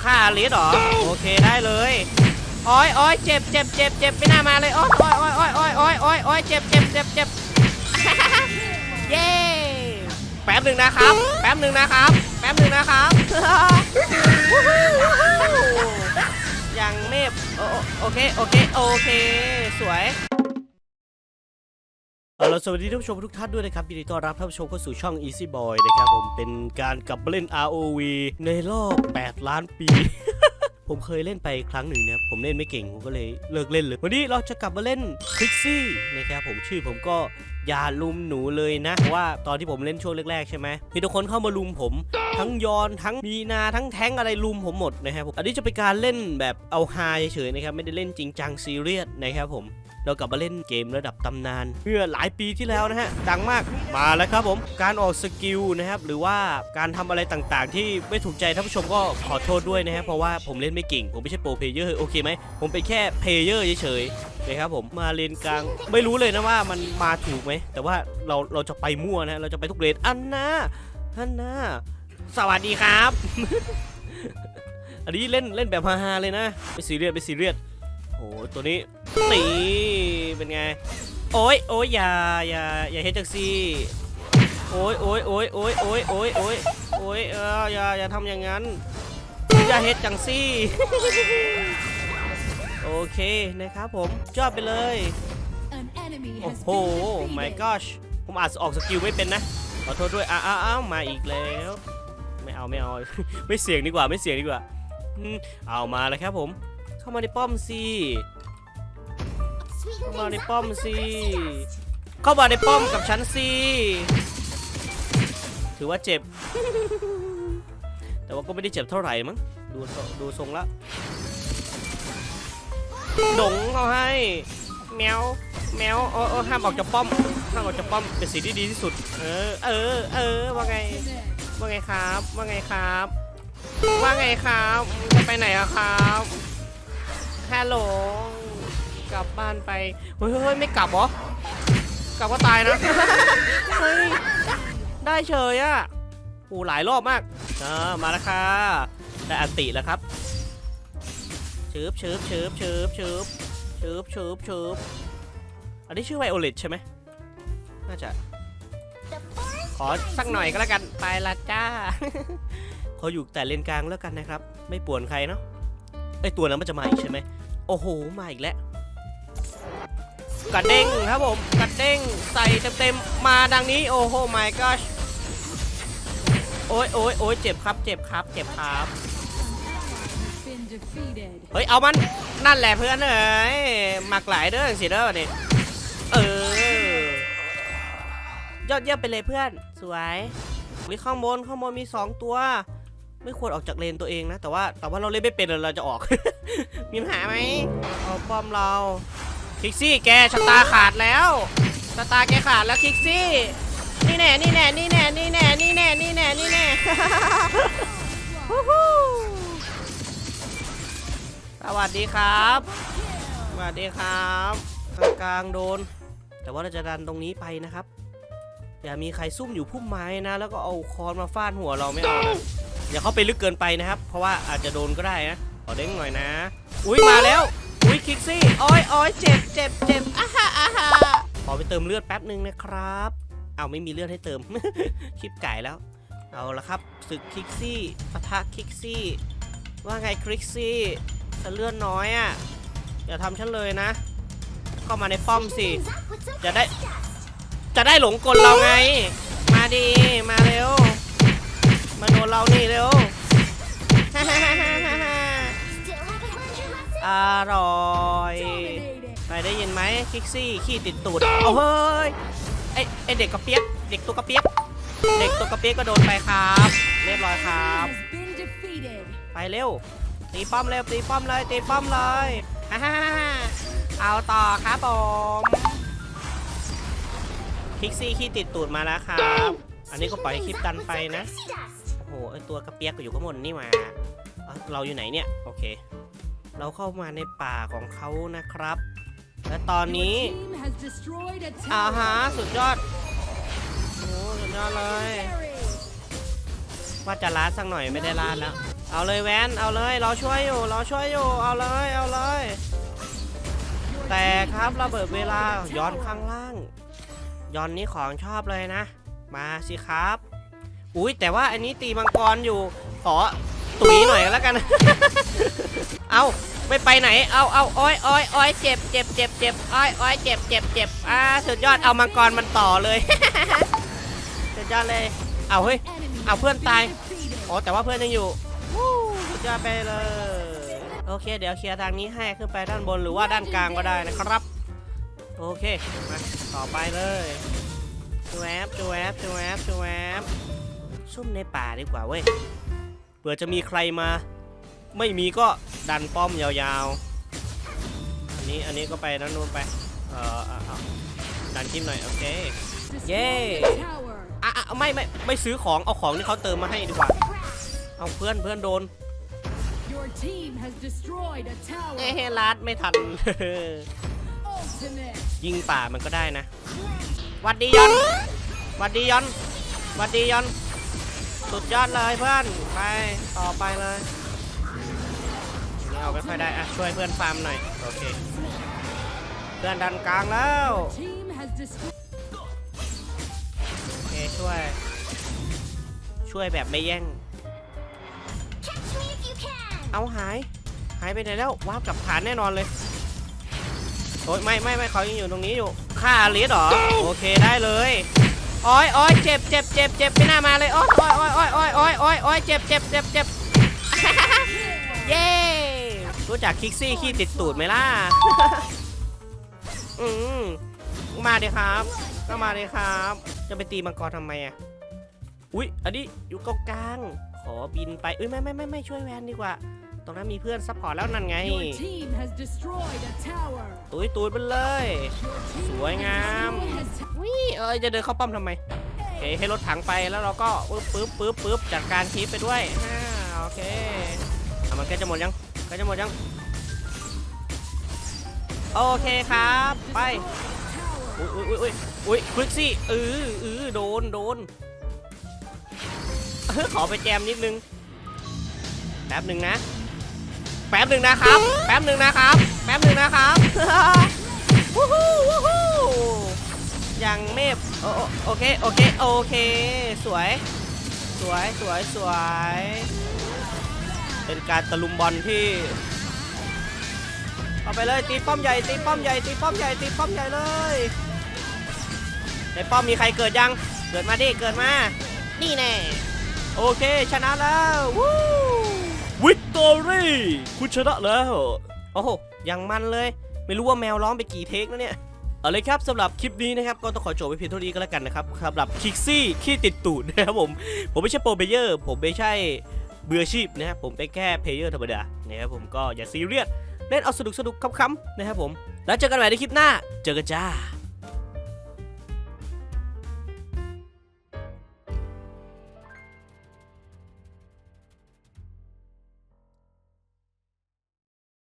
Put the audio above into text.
ฆ่าลิสเหรอ โอเคได้เลยโอ้อยโอ้อยเจ็บเจ็บเจ็บเจ็บไม่น่ามาเลยโอ้อยโอ้อยโอ้อยโอ้อยโอ้อยโอ้อยโอ้อยเจ็บเจ็บเจ็บเจ็บ เย้แป๊บหนึ่งนะครับ แป๊บหนึ่งนะครับ แป๊บหนึ่งนะครับ ยังเมฟโอโอเค โอเค โอเค สวยเอา ละสวัสดีท่านผู้ชมทุกท่านด้วยนะครับยินดีต้อนรับท่านผู้ชมเข้าสู่ช่อง Easy Boy นะครับผมเป็นการกลับมาเล่น ROV ในรอบ 8 ล้านปี ผมเคยเล่นไปครั้งหนึ่งนะผมเล่นไม่เก่ง ผมก็เลยเลิกเล่นเลย วันนี้เราจะกลับมาเล่นคลิกซี่นะครับผมชื่อผมก็อย่าลุมหนูเลยนะเพราะว่าตอนที่ผมเล่นช่วงแรกๆใช่ไหมมีทุกคนเข้ามาลุมผม ทั้งยอนทั้งมีนาทั้งแท้งอะไรลุมผมหมดนะครับผมอันนี้จะเป็นการเล่นแบบเอาฮาเฉยๆนะครับไม่ได้เล่นจริงจังซีเรียสนะครับผม เรากลับมาเล่นเกมระดับตำนานเมื่อหลายปีที่แล้วนะฮะดังมากมาแล้วครับผมการออกสกิลนะครับหรือว่าการทำอะไรต่างๆ ที่ไม่ถูกใจท่านผู้ชมก็ขอโทษด้วยนะครับเพราะว่าผมเล่นไม่เก่ง ผมไม่ใช่โปรเพลเยอร์โอเคไหมผมเป็นแค่เพลเยอร์เฉยๆนะครับผมมาเลนกลางไม่รู้เลยนะว่ามันมาถูกไหมแต่ว่าเราเราจะไปมั่วนะเราจะไปทุกเลนอันน่าอันน่าสวัสดีครับ อันนี้เล่นเล่นแบบฮาๆเลยนะไม่ซีเรียสไม่ซีเรียสโอ้ตัวนี้นี่ เป็นไง โอ้ยโอ้ยอย่าอย่าอย่าเฮ็ดจังซี่โอ้ยโอ้ยโอ้ยโอ้ยโอ้ยโอ้ยโอ้ยโอ้ยเอออย่าอย่าทำอย่างนั้น อย่าเฮ็ดจังซี่โอเคนะครับผมจอบไปเลย An enemy โอ้ has โห been my defeated. gosh ผมอาจจะออกสกิลไม่เป็นนะ ขอโทษด้วยอ้าวอ้าวอ้าวมาอีกแล้ว ไม่เอาไม่เอา ไม่เสี่ยงดีกว่าไม่เสี่ยงดีกว่าอืมเอามาแล้วครับผม เข้ามาในป้อมสิ เข้ามาในป้อมสิเข้ามาในป้อมกับฉันสิถือว่าเจ็บ แต่ว่าก็ไม่ได้เจ็บเท่าไหร่มั้งดูทรงดูทรงละดงเอาให้ แมวแมวเออเออห้ามออกจากป้อมห้ามออกจากป้อมเป็นสิ่งที่ดีที่สุด เออ เออ เออว่าไงว่าไงครับ ว่าไงครับ ว่าไงครับจะไปไหนอะครับฮัลโหล กลับบ้านไปเฮ้ยเฮ้ยเฮ้ยไม่กลับเหรอ กลับก็ตายนะ เฮ้ย ได้เฉยอะโอ้หลายรอบมากอ่ามาแล้วค่ะ ได้อันติแล้วครับชืบชืบชืบชืบชืบชืบชืบชืบอันนี้ชื่อไวโอเลตใช่ไหมน่าจะ ขอสักหน่อยก็แล้วกัน ไปละจ้า ขออยู่แต่เลนกลางแล้วกันนะครับ ไม่ป่วนใครเนาะไอตัวนั้นมันจะมาอีกใช่ไหม โอ้โห มาอีกแล้ว กระเด้งครับผมกระเด้งใส่เต็มๆมาดังนี้โอ้โห my gosh โอ้ยโอ้ยโอ้ยเจ็บครับเจ็บครับเจ็บครับเฮ้ยเอามันนั่นแหละเพื่อนเอ้ยหมักหลายเด้อสิเด้อนี่เออยอดเยี่ยมไปเลยเพื่อนสวยมีข้างบนข้างบนมี 2 ตัว ไม่ควรออกจากเลนตัวเองนะ แต่ว่าแต่ว่าเราเล่นไม่เป็นเราจะออก มีปัญหาไหมเอาป้อมเรา คิกซี่แกชะตาขาดแล้วชะตาแกขาดแล้วคิกซี่นี่แน่นี่แน่นี่แน่นี่แน่นี่แน่นี่แน่นี่แน่สวัสดีครับ สวัสดีครับกลางๆโดน แต่ว่าเราจะดันตรงนี้ไปนะครับ อย่ามีใครซุ่มอยู่พุ่มไม้นะ แล้วก็เอาคอนมาฟาดหัวเราไม่เอานะอย่าเข้าไปลึกเกินไปนะครับ เพราะว่าอาจจะโดนก็ได้นะขอเด้งหน่อยนะ อุ้ยมาแล้ว อุ้ยคิกซี่ โอ้ยโอ้ยเจ็บเจ็บเจ็บอ่าฮะอ่าฮะขอไปเติมเลือดแป๊บหนึ่งนะครับ เอาไม่มีเลือดให้เติมคลิปไก่แล้ว เอาละครับศึกคิกซี่ปะทะคิกซี่ ว่าไงคลิกซี่ฉันเลือดน้อยอะ อย่าทำฉันเลยนะ เข้ามาในป้อมสิ จะได้ จะได้หลงกลเราไง มาดี มาเร็ว มาโดนเรานี่เร็ว อร่อย Dominated. นายได้ยินไหมคิกซี่ขี้ติดตูดเอาเฮ้ยไอไอเด็กกระเปียกเด็กตัวกระเปียกเด็กตัวกระเปียกก็โดนไปครับ เรียบร้อยครับ ไปเร็ว ตีป้อมเร็วตีป้อมเลยตีป้อมเลยฮ่าฮ่าฮ่าเอาต่อครับผมคิกซี่ขี้ติดตูดมาแล้วครับ อันนี้ก็ปล่อยคลิปกันไปนะ โอ้โหไอตัวกระเปียกก็อยู่ข้างบนนี่มาเราอยู่ไหนเนี่ย โอเค เราเข้ามาในป่าของเขานะครับ และตอนนี้ Your team has destroyed a อ่า tower. ฮะสุดยอดโอ้สุดยอดเลย Legendary. ว่าจะล้าดสักหน่อยไม่ได้ล้าดแล้ว เอาเลยแวนเอาเลยเราช่วยอยู่เราช่วยอยู่เอาเลยเอาเลย แต่ครับระเบิดเวลาย้อนข้างล่างย้อนนี้ของชอบเลยนะ มาสิครับ อุ้ยแต่ว่าอันนี้ตีมังกรอยู่ขอ ตุ๋ยหน่อยแล้วกัน เอาไม่ไปไหน เอาเอาอ้อยอ้อยอ้อยเจ็บเจ็บเจ็บเจ็บอ้อยอ้อยเจ็บเจ็บเจ็บอ่าสุดยอด เอามังกรมันต่อเลย สุดยอดเลย เอาเฮ้ย Enemy Ao has พื่อนตาย อ๋อ แต่ว่าเพื่อนยังอยู่สุดยอดไปเลย โอเค เดี๋ยวเคลียร์ทางนี้ให้ขึ้นไปด้านบนหรือว่าด้านกลางก็ได้นะครับ โอเค มาต่อไปเลยจูแอปจูแอปจูแอปจูแอปซุ่มในป่าดีกว่าเว้ย เผื่อจะมีใครมา ไม่มีก็ดันป้อมยาวๆ อันนี้อันนี้ก็ไปด้านนู้นไป เออเอาดันคลิปหน่อยโอเค Destroy Yay. the tower. อะอะไม่ไม่ไม่ซื้อของเอาของที่เขาเติมมาให้ดีกว่า เอาเพื่อนเพื่อนโดน Your team has destroyed a เอ้ tower. ลัดไม่ทัน ยิงป่ามันก็ได้นะวัดดียอนวัดดียอนวัดดียอน สุดยอดเลยเพื่อนไปต่อไปเลยนี่เอาไม่ค่อยได้อะช่วยเพื่อนฟาร์มหน่อยโอเคเพื่อนดันกลางแล้วโอเคช่วย ช่วยแบบไม่แย่ง เอาหาย หายไปไหนแล้ววาร์ปกับฐานแน่นอนเลยโอ้ยไม่ไม่ไม่เขายังอยู่ตรงนี้อยู่ฆ่าลิสหรอโอเคได้เลย โอ้ยโอ้ยเจ็บเจ็บเจ็บเจ็บไม่น่ามาเลยโอ้ยโอ้ยโอ้ยโอ้ยโอ้ยโอ้ยอ้ยอ้ยเจ็บเจ็บเจ็บเจ็บเย้รู้จักคิกซี่ขี้ติดตูดไหมล่ะอืมมาดิครับ ก็มาดิครับ จะไปตีมังกรทำไมอะอุ๊ยอันนี้อยู่ตรงกลางขอบินไปเอ้ยไม่ไม่ไม่ไม่ช่วยแวนดีกว่า ตรงนั้นมีเพื่อนซัพพอร์ตแล้วนั่นไง Your team has destroyed a tower. ตุยตูดไปเลย Your team สวยงาม has วิเอ้ยจะเดินเข้าป้อมทำไมโอเคให้รถถังไปแล้วเราก็ปึ๊บปึ๊บปึ๊บปึ๊บจัดการคีปไปด้วยอ่าโอเคเอามันใกล้จะหมดยังใกล้จะหมดยัง โอเคครับ ไปอุ้ยอุ้ยอุ้ยอุ้ยคลิกซี่เออเออโดนโดนเออขอไปแจมนิดนึง แป๊บหนึ่งนะ แป๊บหนึ่งนะครับ แป๊บหนึ่งนะครับ แป๊บหนึ่งนะครับวู้ฮู้วู้ฮู้ยังเมฟโอโอโอเค โอเค โอเค สวย สวย สวย สวย เป็นการตะลุมบอลที่เอาไปเลยตีป้อมใหญ่ตีป้อมใหญ่ตีป้อมใหญ่ตีป้อมใหญ่เลยในป้อมมีใครเกิดยัง เกิดมาดิ เกิดมา นี่แน่ โอเค ชนะแล้ว วู้ วิกตอรี่คุณชนะแล้ว โอ้โหยังมันเลย ไม่รู้ว่าแมวร้องไปกี่เทคแล้วเนี่ย เอาเลยครับสำหรับคลิปนี้นะครับ ก็ต้องขอจบไปเพียงเท่านี้ก็แล้วกันนะครับสำหรับคิกซี่ขี้ติดตูดนะครับผม ผมไม่ใช่โปรเพลเยอร์ ผมไม่ใช่เบืออาชีพนะครับผมเป็นแค่เพลเยอร์ธรรมดานะครับผมก็อย่าซีเรียสเล่นเอาสนุกสนุกๆคำๆนะครับผม แล้วเจอกันใหม่ในคลิปหน้า เจอกันจ้า